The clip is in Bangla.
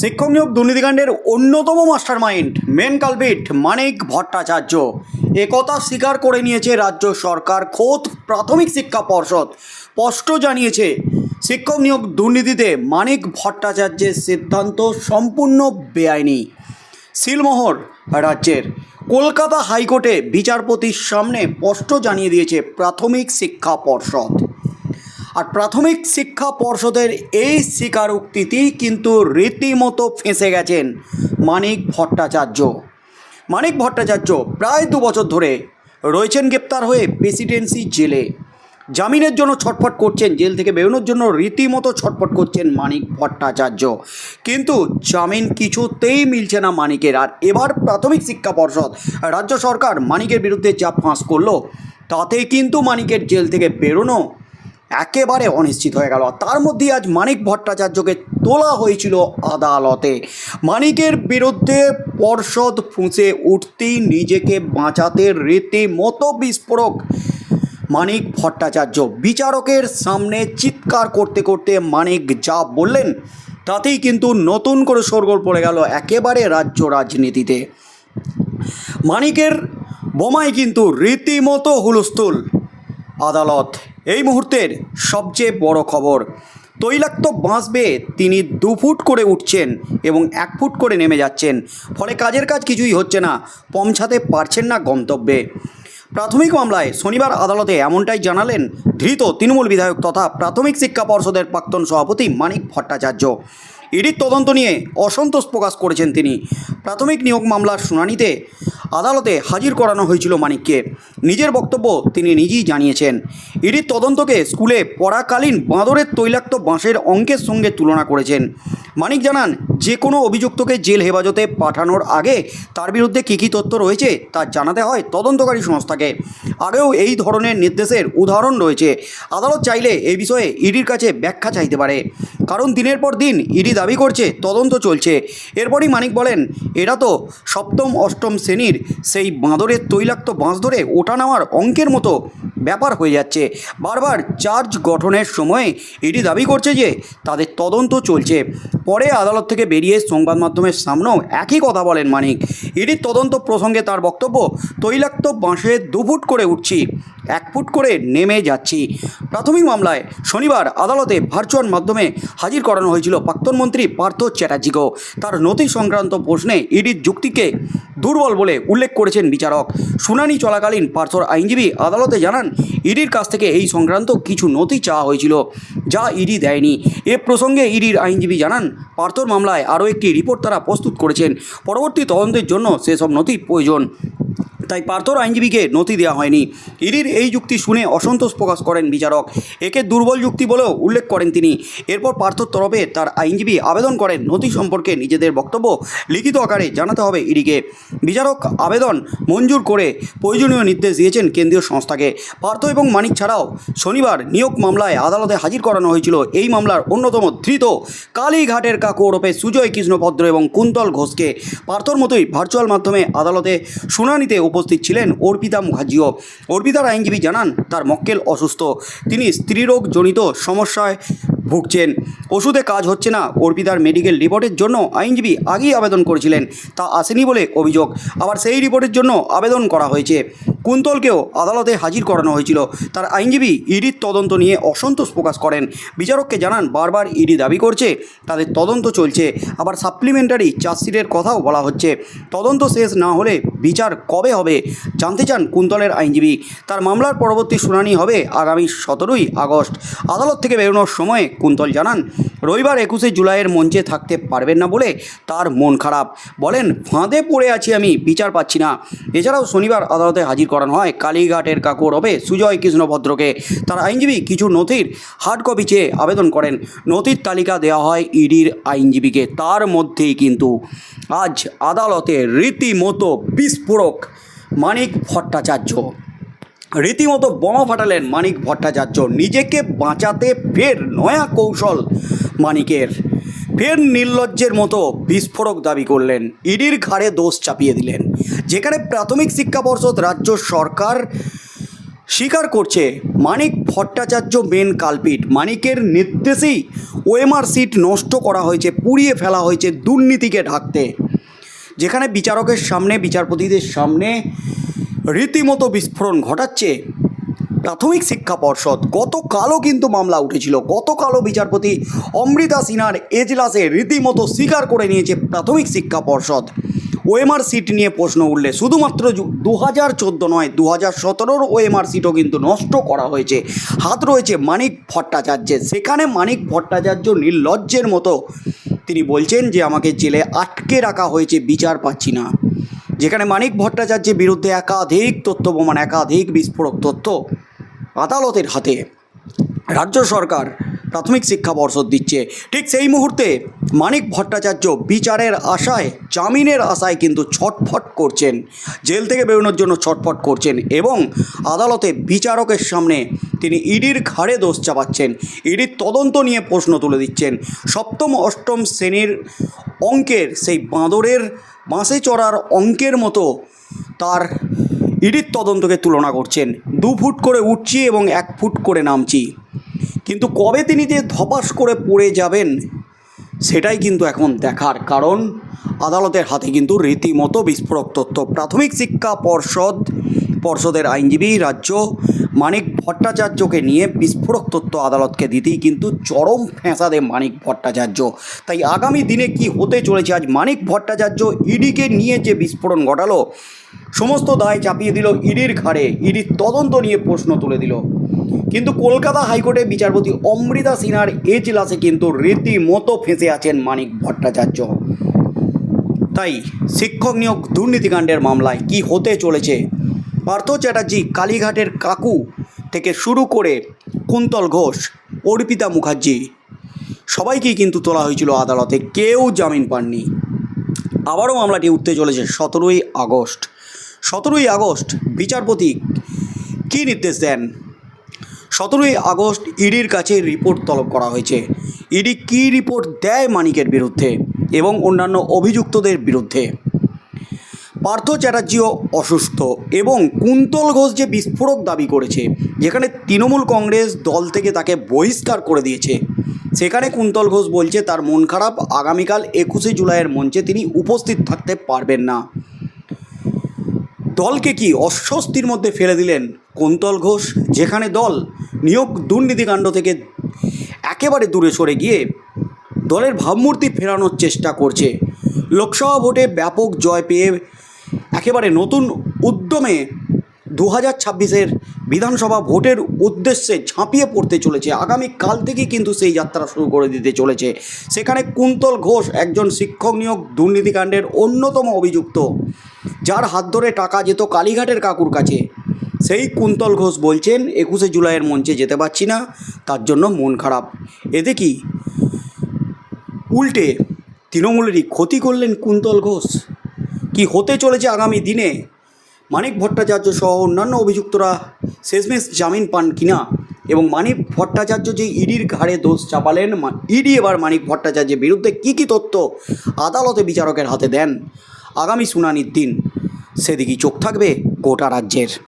শিক্ষক নিয়োগ দুর্নীতিকাণ্ডের অন্যতম mastermind main culprit, Manik Bhattacharya. একথা স্বীকার করে নিয়েছে রাজ্য সরকার। খোদ প্রাথমিক শিক্ষা পর্ষদ স্পষ্ট জানিয়েছে, শিক্ষক নিয়োগ দুর্নীতিতে মানিক ভট্টাচার্যের সিদ্ধান্ত সম্পূর্ণ বেআইনি। সিলমোহর রাজ্যের কলকাতা হাইকোর্টে বিচারপতির সামনে স্পষ্ট জানিয়ে দিয়েছে প্রাথমিক শিক্ষা পর্ষদ। আর প্রাথমিক শিক্ষা পর্ষদের এই স্বীকারোক্তিতেই কিন্তু রীতিমতো ফেঁসে গেছেন মানিক ভট্টাচার্য। মানিক ভট্টাচার্য প্রায় দু বছর ধরে রয়েছেন গ্রেপ্তার হয়ে প্রেসিডেন্সি জেলে। জামিনের জন্য ছটফট করছেন, জেল থেকে বেরোনোর জন্য রীতিমতো ছটফট করছেন মানিক ভট্টাচার্য। কিন্তু জামিন কিছুতেই মিলছে না মানিকের। আর এবার প্রাথমিক শিক্ষা পর্ষদ, রাজ্য সরকার মানিকের বিরুদ্ধে যা ফাঁস করল তাতে কিন্তু মানিকের জেল থেকে বেরোনো একেবারে অনিশ্চিত হয়ে গেল। তার মধ্যে আজ মানিক ভট্টাচার্যকে তোলা হয়েছিল আদালতে। মানিকের বিরুদ্ধে পর্ষদ ফুঁসে উঠতেই নিজেকে বাঁচাতে রীতিমতো বিস্ফোরক মানিক ভট্টাচার্য। বিচারকের সামনে চিৎকার করতে করতে মানিক যা বললেন, তাতেই কিন্তু নতুন করে শোরগোল পড়ে গেল একেবারে রাজ্য রাজনীতিতে। মানিকের বোমায় কিন্তু রীতিমতো হুলস্থুল আদালত। এই মুহূর্তের সবচেয়ে বড় খবর, তৈলাক্ত বাঁশ বেয়ে তিনি দু ফুট করে উঠছেন এবং এক ফুট করে নেমে যাচ্ছেন। ফলে কাজের কাজ কিছুই হচ্ছে না পৌঁছাতে পারছেন না গন্তব্যে। প্রাথমিক মামলায় শনিবার আদালতে এমনটাই জানালেন ধৃত তৃণমূল বিধায়ক তথা প্রাথমিক শিক্ষা পর্ষদের প্রাক্তন সভাপতি মানিক ভট্টাচার্য। ইডির তদন্ত নিয়ে অসন্তোষ প্রকাশ করেছেন তিনি। প্রাথমিক নিয়োগ মামলার শুনানিতে আদালতে হাজির করানো হয়েছিল মানিককে। নিজের বক্তব্য তিনি নিজেই জানিয়েছেন। ইডির তদন্তকে স্কুলে পড়াকালীন বাঁদরের তৈলাক্ত বাঁশের অঙ্কের সঙ্গে তুলনা করেছেন। মানিক জানান যে কোনো অভিযুক্তকে জেল হেফাজতে পাঠানোর আগে তার বিরুদ্ধে কী কী তথ্য রয়েছে তা জানাতে হয় তদন্তকারী সংস্থাকে। আগেও এই ধরনের নির্দেশের উদাহরণ রয়েছে। আদালত চাইলে এই বিষয়ে ইডির কাছে ব্যাখ্যা চাইতে পারে। কারণ দিনের পর দিন ইডি দাবি করছে, তদন্ত চলছে। এরপরই মানিক বলেন, এরা তো সপ্তম, অষ্টম শ্রেণির সেই বাঁদরের তৈলাক্ত বাঁশ ধরে ওঠা নামার অঙ্কের মতো ব্যাপার হয়ে যাচ্ছে। বারবার চার্জ গঠনের সময়ে ইডি দাবি করছে যে, তাদের তদন্ত চলছে। পরে আদালত থেকে বেরিয়ে সংবাদ মাধ্যমের সামনেও একই কথা বলেন মানিক। ইডির তদন্ত প্রসঙ্গে তার বক্তব্য, তৈলাক্ত বাঁশে দুফুট করে উঠছি। এক ফুট করে নেমে যাচ্ছি। প্রাথমিক মামলায় শনিবার আদালতে ভার্চুয়াল মাধ্যমে হাজির করানো হয়েছিল প্রাক্তন মন্ত্রী পার্থ চ্যাটার্জিকেও। তার নথি সংক্রান্ত প্রশ্নে ইডির যুক্তিকে দুর্বল বলে উল্লেখ করেছেন বিচারক। শুনানি চলাকালীন পার্থর আইনজীবী আদালতে জানান, ইডির কাছ থেকে এই সংক্রান্ত কিছু নথি চাওয়া হয়েছিল, যা ইডি দেয়নি। এ প্রসঙ্গে ইডির আইনজীবী জানান, পার্থর মামলায় আরও একটি রিপোর্ট তারা প্রস্তুত করেছেন। পরবর্তী তদন্তের জন্য সেসব নথি প্রয়োজন। তাই পার্থর আইনজীবীকে নথি দেওয়া হয়নি। ইডির এই যুক্তি শুনে অসন্তোষ প্রকাশ করেন বিচারক। একে দুর্বল যুক্তি বলেও উল্লেখ করেন তিনি। এরপর পার্থর তরফে তার আইনজীবী আবেদন করেন। নথি সম্পর্কে নিজেদের বক্তব্য লিখিত আকারে জানাতে হবে ইডিকে। বিচারক আবেদন মঞ্জুর করে প্রয়োজনীয় নির্দেশ দিয়েছেন কেন্দ্রীয় সংস্থাকে। পার্থ এবং মানিক ছাড়াও শনিবার নিয়োগ মামলায় আদালতে হাজির করানো হয়েছিল। এই মামলার অন্যতম ধৃত কালীঘাটের কাকু ওরফে সুজয় কৃষ্ণ ভদ্র এবং কুন্তল ঘোষকে। পার্থর মতোই ভার্চুয়াল মাধ্যমে আদালতে শুনানিতে উপস্থিত ছিলেন অর্পিতা মুখার্জিও। অর্পিতার আইনজীবী জানান, তার মক্কেল অসুস্থ। তিনি স্ত্রীরোগজনিত সমস্যায় ভুগছেন। ওষুধে কাজ হচ্ছে না। অর্পিতার মেডিকেল রিপোর্টের জন্য আইনজীবী আগেই আবেদন করেছিলেন। তা আসেনি বলে অভিযোগ। আবার সেই রিপোর্টের জন্য আবেদন করা হয়েছে। কুন্তলকেও আদালতে হাজির করানো হয়েছিল। তার আইনজীবী ইডির তদন্ত নিয়ে অসন্তোষ প্রকাশ করেন। বিচারককে জানান, বারবার ইডি দাবি করছে, তাদের তদন্ত চলছে। আবার সাপ্লিমেন্টারি চার্জশিটের কথাও বলা হচ্ছে। তদন্ত শেষ না হলে বিচার কবে হবে, জানতে চান কুন্তলের আইনজীবী। তার মামলার পরবর্তী শুনানি হবে আগামী সতেরোই আগস্ট। আদালত থেকে বেরোনোর সময় কুন্তল জানান, রবিবার একুশে জুলাইয়ের মঞ্চে থাকতে পারবেন না বলে তার মন খারাপ। বলেন, ফাঁদে পড়ে আছি আমি, বিচার পাচ্ছি না। এছাড়াও শনিবার আদালতে হাজির করানো হয়। কালীঘাটের কাকুর হবে সুজয় কৃষ্ণ ভদ্রকে তার আইনজীবী কিছু নথির হার্ড কপি চেয়ে আবেদন করেন। নথির তালিকা দেওয়া হয় ইডির আইনজীবীকে। তার মধ্যেই কিন্তু আজ আদালতে রীতিমতো বিস্ফোরক মানিক ভট্টাচার্য। রীতিমতো বোমা ফাটালেন মানিক ভট্টাচার্য। নিজেকে বাঁচাতে ফের নয়া কৌশল মানিকের। ফের নির্লজ্জের মতো বিস্ফোরক দাবি করলেন। ইডির ঘাড়ে দোষ চাপিয়ে দিলেন। যেখানে প্রাথমিক শিক্ষা পর্ষদ রাজ্য সরকার স্বীকার করছে, মানিক ভট্টাচার্য মেন কালপিট। মানিকের নির্দেশেই ওএমআর সিট নষ্ট করা হয়েছে, পুড়িয়ে ফেলা হয়েছে দুর্নীতিকে ঢাকতে। যেখানে বিচারকের সামনে, বিচারপতিদের সামনে রীতিমতো বিস্ফোরণ ঘটাচ্ছে প্রাথমিক শিক্ষা পর্ষদ। গতকালও কিন্তু মামলা উঠেছিল। গতকালও বিচারপতি অমৃতা সিনহার এজলাসে রীতিমতো স্বীকার করে নিয়েছে প্রাথমিক শিক্ষা পর্ষদ। ওএমআর সিট নিয়ে প্রশ্ন উঠলে শুধুমাত্র দু হাজার চোদ্দ নয় দু হাজার সতেরোর ওএমআর সিটও কিন্তু নষ্ট করা হয়েছে। হাত রয়েছে মানিক ভট্টাচার্যের সেখানে মানিক ভট্টাচার্য নির্লজ্জের মতো তিনি বলছেন যে, আমাকে জেলে আটকে রাখা হয়েছে, বিচার পাচ্ছি না। যেখানে মানিক ভট্টাচার্যের বিরুদ্ধে একাধিক তথ্য প্রমাণ একাধিক বিস্ফোরক তথ্য আদালতের হাতে। রাজ্য সরকার প্রাথমিক শিক্ষা পর্ষদ দিচ্ছে। ঠিক সেই মুহূর্তে মানিক ভট্টাচার্য বিচারের আশায়, জামিনের আশায় কিন্তু ছটফট করছেন। জেল থেকে বেরোনোর জন্য ছটফট করছেন এবং আদালতে বিচারকের সামনে তিনি ইডির ঘাড়ে দোষ চাপাচ্ছেন। ইডির তদন্ত নিয়ে প্রশ্ন তুলে দিচ্ছেন। সপ্তম, অষ্টম শ্রেণির অঙ্কের সেই বাঁদরের বাঁশে চড়ার অঙ্কের মতো তার ইডির তদন্তকে তুলনা করছেন। দু ফুট করে উঠছি এবং এক ফুট করে নামছি। কিন্তু কবে তিনি যে ধপাস করে পড়ে যাবেন, সেটাই কিন্তু এখন দেখার কারণ। আদালতের হাতে কিন্তু রীতিমতো বিস্ফোরক তথ্য। প্রাথমিক শিক্ষা পর্ষদ, পর্ষদের আইনজীবী, রাজ্য, মানিক ভট্টাচার্যকে নিয়ে বিস্ফোরক তথ্য আদালতকে দিতেই কিন্তু চরম ফ্যাঁসাদে মানিক ভট্টাচার্য। তাই আগামী দিনে কি হতে চলেছে? আজ মানিক ভট্টাচার্য ইডিকে নিয়ে যে বিস্ফোরণ ঘটালো সমস্ত দায় চাপিয়ে দিল ইডির ঘাড়ে। ইডির তদন্ত নিয়ে প্রশ্ন তুলে দিল। কিন্তু কলকাতা হাইকোর্টের বিচারপতি অমৃতা সিনহার এজলাসে কিন্তু রীতিমতো ফেঁসে আছেন মানিক ভট্টাচার্য। তাই শিক্ষক নিয়োগ দুর্নীতিকাণ্ডের মামলায় কি হতে চলেছে? পার্থ চ্যাটার্জি কালীঘাটের কাকু থেকে শুরু করে কুন্তল ঘোষ, অর্পিতা মুখার্জি, সবাইকেই কিন্তু তোলা হয়েছিল আদালতে। কেউ জামিন পাননি। আবারও মামলাটি উঠতে চলেছে সতেরোই আগস্ট। সতেরোই আগস্ট বিচারপতি কী নির্দেশ দেন? সতেরোই আগস্ট ইডির কাছে রিপোর্ট তলব করা হয়েছে। ইডি কী রিপোর্ট দেয় মানিকের বিরুদ্ধে এবং অন্যান্য অভিযুক্তদের বিরুদ্ধে? পার্থ চ্যাটার্জিও অসুস্থ এবং কুন্তল ঘোষ যে বিস্ফোরক দাবি করেছে, যেখানে তৃণমূল কংগ্রেস দল থেকে তাকে বহিষ্কার করে দিয়েছে, সেখানে কুন্তল ঘোষ বলছে তার মন খারাপ, আগামীকাল একুশে জুলাইয়ের মঞ্চে তিনি উপস্থিত থাকতে পারবেন না। দলকে কি অস্বস্তির মধ্যে ফেলে দিলেন কুন্তল ঘোষ? যেখানে দল নিয়োগ দুর্নীতিকাণ্ড থেকে একেবারে দূরে সরে গিয়ে দলের ভাবমূর্তি ফেরানোর চেষ্টা করছে। লোকসভা ভোটে ব্যাপক জয় পেয়ে একেবারে নতুন উদ্যমে দু হাজার ছাব্বিশের বিধানসভা ভোটের উদ্দেশ্যে ঝাঁপিয়ে পড়তে চলেছে। আগামী কাল থেকেই কিন্তু সেই যাত্রা শুরু করে দিতে চলেছে। সেখানে কুন্তল ঘোষ একজন শিক্ষক নিয়োগ দুর্নীতিকাণ্ডের অন্যতম অভিযুক্ত। যার হাত ধরে টাকা যেত কালীঘাটের কাকুর কাছে। সেই কুন্তল ঘোষ বলছেন, একুশে জুলাইয়ের মঞ্চে যেতে পারছি না, তার জন্য মন খারাপ। এতে কি? উল্টে তৃণমূলেরই ক্ষতি করলেন কুন্তল ঘোষ। কি হতে চলেছে আগামী দিনে? মানিক ভট্টাচার্য সহ অন্যান্য অভিযুক্তরা শেষমেশ জামিন পান কিনা এবং মানিক ভট্টাচার্য যে ইডির ঘাড়ে দোষ চাপালেন ইডি এবার মানিক ভট্টাচার্যের বিরুদ্ধে কী কী তথ্য আদালতে বিচারকের হাতে দেন? আগামী শুনানির দিন। সেদিকেই চোখ থাকবে গোটা রাজ্যের।